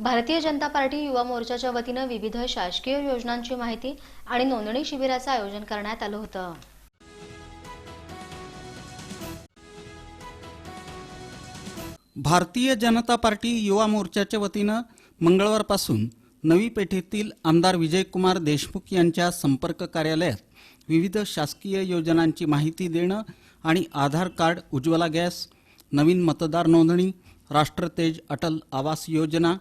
Bharatiya Janata party युवा मोर्चाच्या वतीनं विविध शासकीय योजनांची माहिती आणि नोंदणी शिबिराचं आयोजन करण्यात आलं होतं. भारतीय जनता पार्टी युवा मोर्चाच्या वतीनं मंगळवारपासून नवी पेठेतील आमदार विजयकुमार देशमुख यांच्या संपर्क कार्यालयात विविध शासकीय योजनांची माहिती देणं आणि आधार कार्ड उज्ज्वला गॅस नवीन मतदार नोंदणी राष्ट्रतेज अटल आवास योजना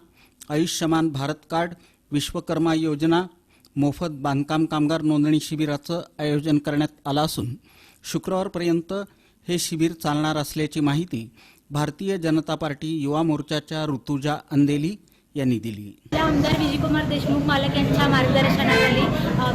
आयुष्यमान भारत कार्ड विश्वकर्मा योजना मोफत बांधकाम कामगार नोंदणी शिबिराचं आयोजन करण्यात आलं असून शुक्रवारपर्यंत हे शिबिर चालणार असल्याची माहिती भारतीय जनता पार्टी युवा मोर्चाच्या ऋतुजा अंदेली यांनी दिली. आमदार विजयकुमार देशमुख पालक यांच्या मार्गदर्शनाखाली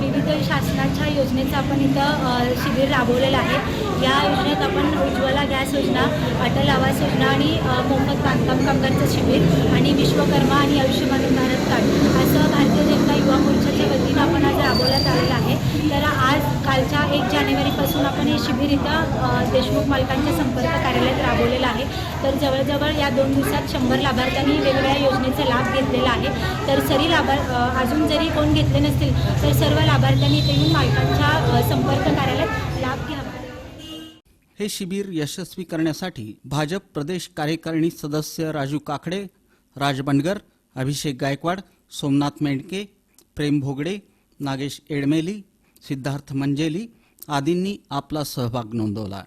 विविध शासनाच्या योजनेचं आपण इथं शिबिर राबवलेलं आहे. या योजनेत आपण उज्ज्वला गॅस योजना अटल आवास योजना आणि मोफत बांधकाम कामगारचं शिबिर आणि विश्वकर्मा आणि आयुष्यमान भारत कार्ड असं भारतीय जनता युवा मोर्चाच्या वतीनं आपण आज राबवण्यात आलेलं आहे तर आज कालच्या एक जानेवारीपासून आपण हे शिबिर इथं देशमुख मालकांच्या संपर्क कार्यालयात राबवलेलं आहे. तर जवळजवळ या दोन दिवसात शंभर लाभार्थ्यांनी वेगवेगळ्या योजनेचा लाभ घेतलेला आहे. तर सरी लाभार अजून जरी कोण घेतले नसतील तर सर्व लाभार्थ्यांनी इथे येऊन मालकांच्या संपर्क कार्यालयात लाभ घ्यावा. हे शिबिर यशस्वी करण्यासाठी भाजप प्रदेश कार्यकारिणी सदस्य राजू काकडे राज अभिषेक गायकवाड सोमनाथ मेंढके प्रेम भोगडे नागेश एडमेली सिद्धार्थ मंजेली आदींनी आपला सहभाग नोंदवला.